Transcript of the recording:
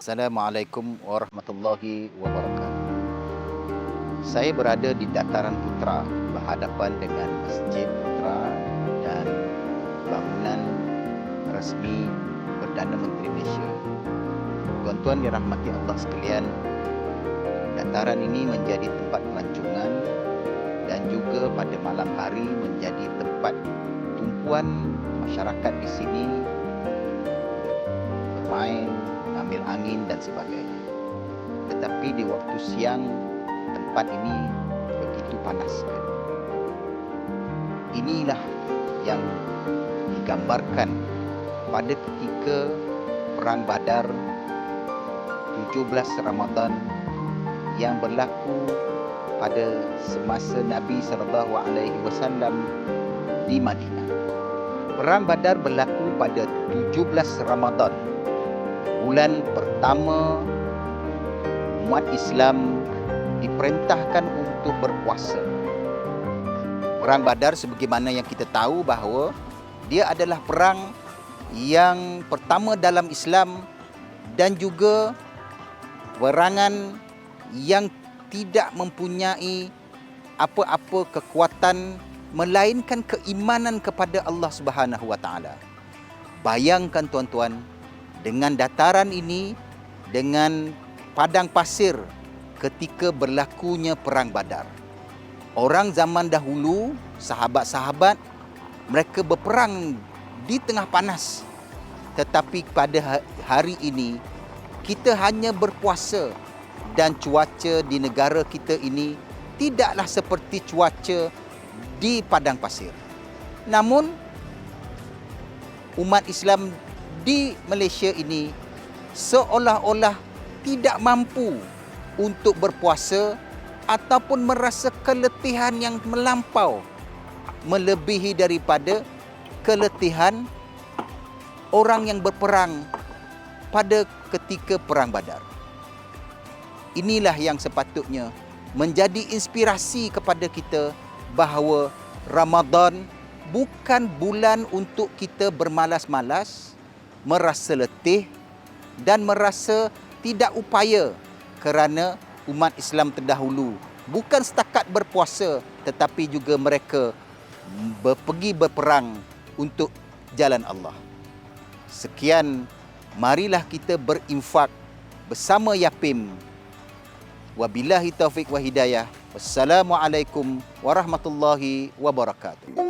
Assalamualaikum warahmatullahi wabarakatuh. Saya berada di Dataran Putra berhadapan dengan Masjid Putra dan bangunan rasmi Perdana Menteri Malaysia. Tuan-tuan dirahmati Allah sekalian, dataran ini menjadi tempat pelancongan dan juga pada malam hari menjadi tempat tumpuan masyarakat di sini bermain, ambil angin dan sebagainya. Tetapi di waktu siang tempat ini begitu panas. Inilah yang digambarkan pada ketika perang Badar 17 Ramadan yang berlaku pada semasa Nabi sallallahu alaihi wasallam di Madinah. Perang Badar berlaku pada 17 Ramadan bulan pertama umat Islam diperintahkan untuk berpuasa. Perang Badar sebagaimana yang kita tahu bahawa dia adalah perang yang pertama dalam Islam dan juga perangan yang tidak mempunyai apa-apa kekuatan melainkan keimanan kepada Allah Subhanahu Wa Taala. Bayangkan tuan-tuan, dengan dataran ini dengan padang pasir ketika berlakunya perang Badar. Orang zaman dahulu, sahabat-sahabat mereka berperang di tengah panas. Tetapi pada ha-, hari ini kita hanya berpuasa dan cuaca di negara kita ini tidaklah seperti cuaca di padang pasir. Namun umat Islam di Malaysia ini seolah-olah tidak mampu untuk berpuasa ataupun merasa keletihan yang melampau melebihi daripada keletihan orang yang berperang pada ketika perang Badar. Inilah yang sepatutnya menjadi inspirasi kepada kita bahawa Ramadan bukan bulan untuk kita bermalas-malas merasa letih dan merasa tidak upaya kerana umat Islam terdahulu bukan setakat berpuasa tetapi juga mereka pergi berperang untuk jalan Allah. Sekian, marilah kita berinfak bersama Yapim. Wabillahi taufik wa hidayah. Wassalamualaikum warahmatullahi wabarakatuh.